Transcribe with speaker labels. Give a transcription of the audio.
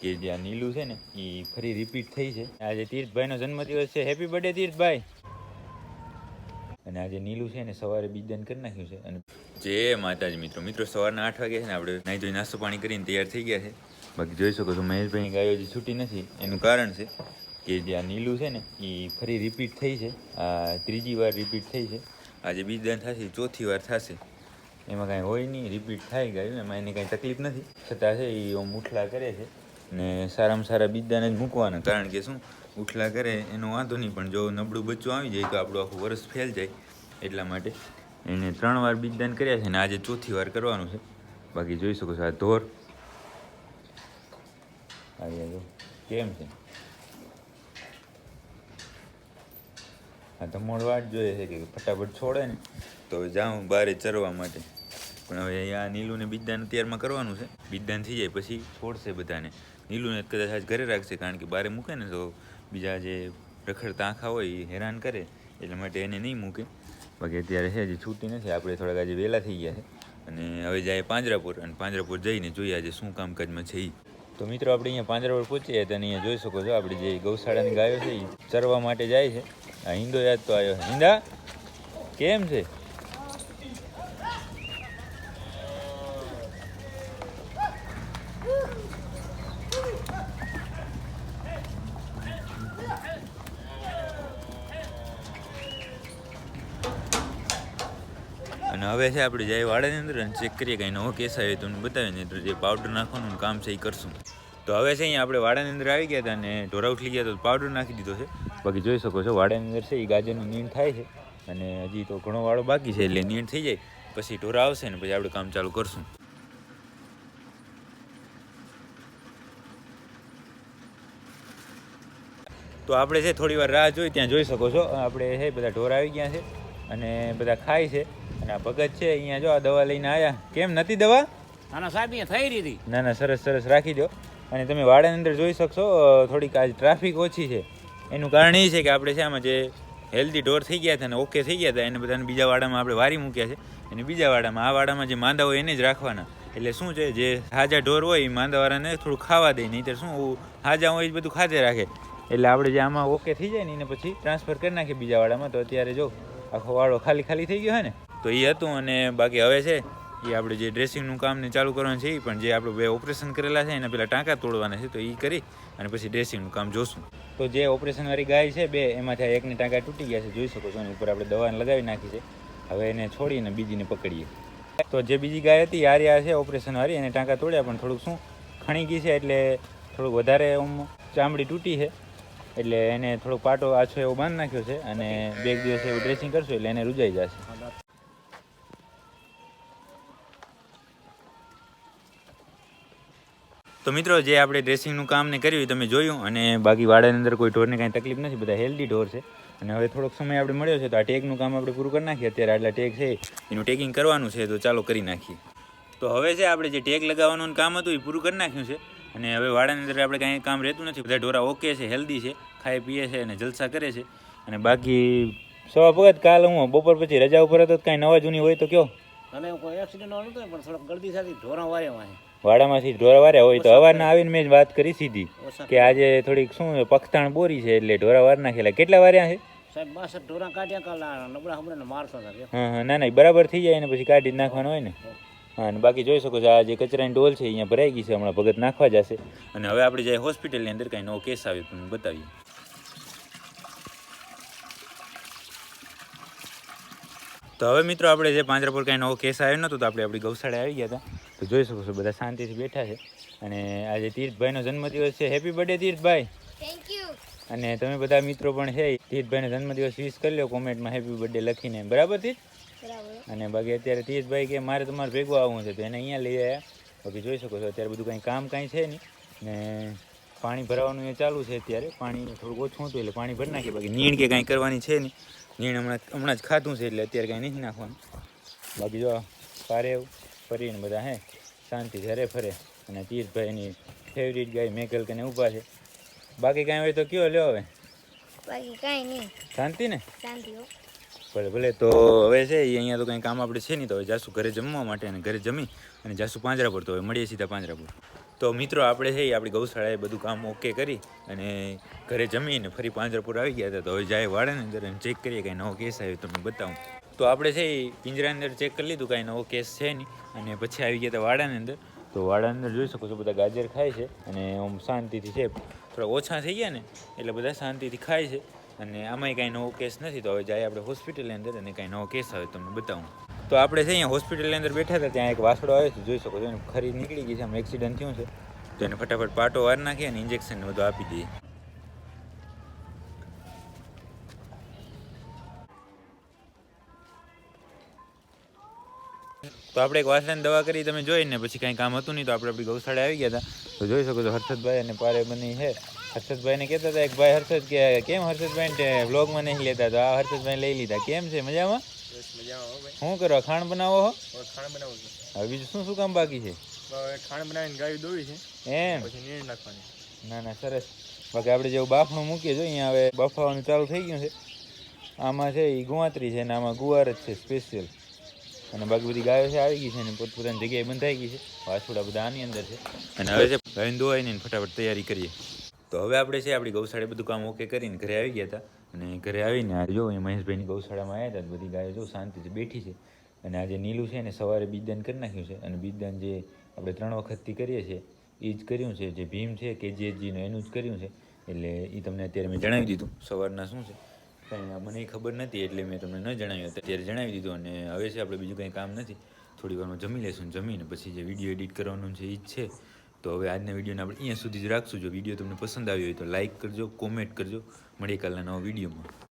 Speaker 1: કે જે આ નીલું છે ને એ ફરી રિપીટ થઈ છે. આજે તીર્થભાઈનો જન્મદિવસ છે. Happy birthday Tirthbhai. અને આજે નીલું છે ને, સવારે બીજદાન કરી નાખ્યું છે. અને જય માતાજી મિત્રો મિત્રો સવારના આઠ વાગે છે ને, આપણે નાહી ધોઈ નાસ્તો પાણી કરીને તૈયાર થઈ ગયા છે. બાકી જોઈ શકો છો, મહેશભાઈની ગાયો હજી છૂટી નથી. એનું કારણ છે કે જે આ નીલું છે ને એ ફરી રિપીટ થઈ છે. આ ત્રીજી વાર રિપીટ થઈ છે. આજે બીજદાન થશે ચોથી વાર થશે. એમાં કાંઈ હોય નહીં રિપીટ થાય ગયું, એમાં એને કાંઈ તકલીફ નથી. છતાં છે એ મૂઠલા કરે છે. ને સારામાં સારા બીજાને જ મૂકવાના. કારણ કે શું? ઉઠલા કરે એનો વાંધો નહીં, પણ જો નબળું બચ્ચું આવી જાય, તો આપણું આખું વરસ ફેલ જાય એટલા માટે. એને ત્રણ વાર બીજદાન કર્યા છે, ને આજે ચોથી વાર કરવાનું છે. બાકી જોઈ શકો છો આ ધોર. આવી કેમ છે? આ ધમોડ વાટ જોઈએ છે કે ફટાફટ છોડે ને, તો જાઉં બારે ચરવા માટે. પણ હવે આ નીલુને બીજદાન અત્યારમાં કરવાનું છે. બીજદાન થઈ જાય, પછી છોડશે બધાને. નીલુને કદાચ આજ ઘરે રાખશે, કારણ કે બારે મૂકે ને, તો બીજા જે રખડતા આંખા હોય એ હેરાન કરે, એટલા માટે એને નહીં મૂકે. બાકી અત્યારે છે હજી છૂટી નથી, આપણે થોડાક આજે વહેલા થઈ ગયા છે. અને હવે જાય પાંજરાપુર, અને પાંજરાપુર જઈને જોઈએ આજે શું કામકાજમાં છે એ તો મિત્રો, આપણે અહીંયા પાંજરાપુર પહોંચીએ તો અહીંયા જોઈ શકો છો, આપણે જે ગૌશાળાની ગાયો છે એ ચરવા માટે જાય છે. આ હિંદો યાદ તો આવ્યો હિંદા, કેમ છે? અને હવે છે આપણે જાય વાડાની અંદર અને ચેક કરીએ કંઈ નવો કેસ આવ્યો તમને બતાવીએ, નહીં તો જે પાવડર નાખવાનું કામ છે એ કરશું. તો હવે છે અહીંયા આપણે વાડાની અંદર આવી ગયા હતા અને ઢોરા ઉઠલી ગયા તો પાવડર નાખી દીધો છે. બાકી જોઈ શકો છો વાડાની અંદર છે એ ગાજરનું નીણ થાય છે અને હજી તો ઘણો વાળો બાકી છે એટલે નીણ થઈ જાય. પછી ઢોરા આવશે ને પછી આપણે કામ ચાલુ કરશું. તો આપણે છે થોડી વાર રાહ જોઈ, ત્યાં જોઈ શકો છો. આપણે છે બધા ઢોર આવી ગયા છે. અને બધા ખાય છે. અને આ ભગત છે અહીંયા જો આ દવા લઈને આવ્યા કેમ નથી દવા?
Speaker 2: ના સાહેબ થઈ રહી હતી.
Speaker 1: ના ના સરસ સરસ રાખી દો. અને તમે વાડાની અંદર જોઈ શકશો થોડીક આજ ટ્રાફિક ઓછી છે. એનું કારણ એ છે કે આપણે છે આમાં જે હેલ્ધી ઢોર થઈ ગયા હતા અને ઓકે થઈ ગયા હતા એને બધાને બીજા વાડામાં આપણે વારી મૂક્યા છે. અને બીજા વાડામાં આ વાડામાં જે માંદા હોય એને જ રાખવાના. એટલે શું છે જે હાજા ઢોર હોય એ માંદાવાળાને થોડું ખાવા દે નહીં શું હાજા હોય એ બધું ખાધે રાખે. એટલે આપણે જે આમાં ઓકે થઈ જાય ને એને પછી ટ્રાન્સફર કરી નાખીએ બીજા વાડામાં. તો અત્યારે જો આખો વાળો ખાલી ખાલી થઈ ગયો હે ને? તો એ હતું અને બાકી હવે છે એ આપણે જે ડ્રેસિંગનું કામ ને ચાલુ કરવાનું છે એ પણ જે આપણે બે ઓપરેશન કરેલા છે એના પેલા ટાંકા તોડવાના છે તો એ કરી અને પછી ડ્રેસિંગનું કામ જોશું. તો જે ઓપરેશન વાળી ગાય છે બે એમાંથી આ એકની ટાંકા તૂટી ગયા છે જોઈ શકો છો એની ઉપર આપણે દવા લગાવી નાખી છે. હવે એને છોડીને બીજીને પકડીએ. તો જે બીજી ગાય હતી આર્યા છે ઓપરેશન વાળી એને ટાંકા તોડ્યા પણ થોડુંક શું ખણી ગઈ છે એટલે થોડુંક વધારે આમ ચામડી તૂટી છે. એટલે એને થોડોક પાટો આછો એવો બાંધી નાખ્યો છે અને બે દિવસ એવું ડ્રેસિંગ કરશું એટલે એને રૂજાઈ જશે. તો મિત્રો, જે આપણે ડ્રેસિંગનું કામ ને કર્યું તમે જોયું અને બાકી વાડાની અંદર કોઈ ઢોરને કાંઈ તકલીફ નથી, બધા હેલ્ધી ઢોર છે. અને હવે થોડોક સમય આપણે મળ્યો છે તો આ ટેગનું કામ આપણે પૂરું કરી નાખીએ. અત્યારે આટલા ટેગ છે, એનું ટેગિંગ કરવાનું છે તો ચાલો કરી નાખીએ. તો હવે છે આપણે જે ટેગ લગાવવાનું કામ હતું એ પૂરું કરી નાખ્યું છે. અને હવે વાડાની અંદર આપણે કાંઈ કામ રહેતું નથી. બધા ઢોરા ઓકે છે હેલ્ધી છે. ખાય પીએ છે અને જલસા કરે છે. અને બાકી સવા ભગત કાલ હું બપોર પછી રજા ઉપર હતો કાંઈ નવા જૂની હોય તો કયો?
Speaker 2: અને કોઈ એક્સિડન્ટ નહોતો થયો, પણ થોડોક ગળદી સાથે ઢોરા વાર્યા વાહે.
Speaker 1: વાડામાંથી ઢોરા વાર્યા હોય તો અવારના આવીને મેં જ વાત કરી સીધી કે આજે થોડીક શું પખતાણ બોરી છે એટલે ઢોરા વાર નાખેલા. કેટલા વાર્યા છે?
Speaker 2: સાહેબ બાસઠ ઢોરા કાઢ્યા કાલ નબળા હમણાં મારતો હતા
Speaker 1: હા હા ના ના બરાબર થઈ જાય ને પછી કાઢી જ નાખવાનું હોય ને. અને બાકી જોઈ શકો છો આ જે કચરાની ડોલ છે અહીંયા ભરાઈ ગઈ છે હમણાં ભગત નાખવા જશે. અને હવે આપણે જાય હોસ્પિટલની અંદર કાંઈ નવો કેસ આવ્યો તમને બતાવીએ. તો હવે મિત્રો આપણે જે પાંજરાપુર કાંઈ નવો કેસ આવ્યો નહોતો તો આપણે આપણી ગૌશાળા આવી ગયા હતા. તો જોઈ શકો છો બધા શાંતિથી બેઠા છે. અને આજે તીર્થભાઈનો જન્મદિવસ છે happy birthday Tirthbhai.
Speaker 3: Thank you
Speaker 1: અને તમે બધા મિત્રો પણ છે તીર્થભાઈનો જન્મદિવસ વિશ કરી લો કોમેન્ટમાં હેપી બર્થડે લખીને. બરાબર તીર્થ અને બાકી અત્યારે તીર્થભાઈ કે મારે તમારે ભેગું આવવું છે તો એને અહીંયા લઈ આવ્યા. બાકી જોઈ શકો છો અત્યારે બધું કાંઈ કામ કાંઈ છે નહીં. ને પાણી ભરાવાનું એ ચાલુ છે અત્યારે. પાણી થોડુંક ઓછું હતું એટલે પાણી ભરી નાખીએ. બાકી નીણ કે કાંઈ કરવાની છે નહીં. નીણ હમણાં હમણાં જ ખાધું છે એટલે અત્યારે કાંઈ નથી નાખવાનું. બાકી જો પારે ફરીને બધા હે શાંતિ ઘરે ફરે. અને તીર્થભાઈની ફેવરિટ ગાય મેકલ કને ઊભા છે. બાકી કાંઈ હોય તો કયો લ્યો હવે?
Speaker 3: બાકી કાંઈ નહીં.
Speaker 1: શાંતિ ને?
Speaker 3: શાંતિ હો.
Speaker 1: ભલે ભલે. તો હવે છે એ અહીંયા તો કંઈ કામ આપણે છે નહીં તો હવે જાસુ ઘરે જમવા માટે અને ઘરે જમી અને જાસુ પાંજરા પર તો હવે મળીએ સીધા પાંજરા પર તો મિત્રો, આપણે છે એ આપણી ગૌશાળાએ બધું કામ ઓકે કરી અને ઘરે જમીને ફરી પાંજરાપુર આવી ગયા હતા. તો હવે જાય વાડાની અંદર અને ચેક કરીએ કાંઈ નવો કેસ આવ્યો તમને બતાવું. તો આપણે છે એ પિંજરાની અંદર ચેક કરી લીધું, કાંઈ નવો કેસ છે નહીં. અને પછી આવી ગયા હતા વાડાની અંદર. તો વાડાની અંદર જોઈ શકો છો, બધા ગાજર ખાય છે અને આમ શાંતિથી છે, થોડા ઓછા થઈ ગયા ને, એટલે બધા શાંતિથી ખાય છે. અને આમાંય કાંઈ નવો કેસ નથી. તો હવે જાય આપણે હોસ્પિટલની અંદર અને કાંઈ નવો કેસ આવે તમને બતાવું. તો આપણે છે અહીંયા હોસ્પિટલની અંદર બેઠા હતા, ત્યાં એક વાસડો આવે છે, જોઈ શકો છો ખરી નીકળી ગઈ છે આમ એક્સિડન્ટ થયું છે. તો એને ફટાફટ પાટો વાર નાખી અને ઇન્જેક્શન બધું આપી દઈએ. તો આપણે એક વાસણાની દવા કરી, તમે જોઈને પછી કાંઈ કામ હતું નહીં, તો આપણે આપણી ગૌશાળા આવી ગયા હતા. તો જોઈ શકો છો, હર્ષદભાઈ અને પારે બની છે. હર્ષદભાઈને કહેતા હતા, એક ભાઈ હર્ષદ કે, કેમ હર્ષદભાઈ વ્લોગમાં નહીં લેતા? તો આ હર્ષદભાઈ લઈ લીધા. કેમ છે? મજામાં? શું કરો ખાણ બનાવો હો?
Speaker 4: ખાણ બનાવો
Speaker 1: હવે બીજું શું શું કામ બાકી છે?
Speaker 4: ખાણ બનાવીને ગાય દોવી છે.
Speaker 1: એમ?
Speaker 4: પછી નીર નાખવાની
Speaker 1: ના ના સરસ. બાકી આપણે જેવું બાફણું મૂકીએ જો અહીંયા હવે બફાવાનું ચાલુ થઈ ગયું છે. આમાં છે એ ગુવાતરી છે ને આમાં ગુવાર જ છે સ્પેશિયલ અને બાકી બધી ગાયો છે આવી ગઈ છે અને પોતપોતાની જગ્યાએ બંધાઈ ગઈ છે. વાછોડા બધા આની અંદર છે. અને હવે છે ગાયને દોવાઈને ફટાફટ તૈયારી કરીએ. તો હવે આપણે છે આપણી ગૌશાળે બધું કામ ઓકે કરીને ઘરે આવી ગયા હતા. અને ઘરે આવીને આ જો અહીંયા મહેશભાઈની ગૌશાળામાં આવ્યા હતા બધી ગાયો જો શાંતિથી બેઠી છે. અને આજે નીલું છે ને સવારે બીજદાન કરી નાખ્યું છે અને બીજદાન જે આપણે ત્રણ વખતથી કરીએ છીએ એ જ કર્યું છે. જે ભીમ છે કે જે જીનું એનું જ કર્યું છે. એટલે એ તમને અત્યારે મેં જણાવી દીધું. સવારના શું છે? કંઈ મને ખબર નથી એટલે મેં તમને ન જણાવ્યું. અત્યારે જણાવી દીધું અને હવે છે, આપણે બીજું કંઈ કામ નથી. થોડી વારમાં જમી લેશું જમીને. પછી જે વીડિયો એડિટ કરવાનું છે એ જ છે. તો હવે આજના વિડીયોને આપણે અહીંયા સુધી જ રાખશું. જો વીડિયો તમને પસંદ આવ્યો હોય તો લાઇક કરજો કોમેન્ટ કરજો. મળીએ કાલના નવા વિડીયોમાં.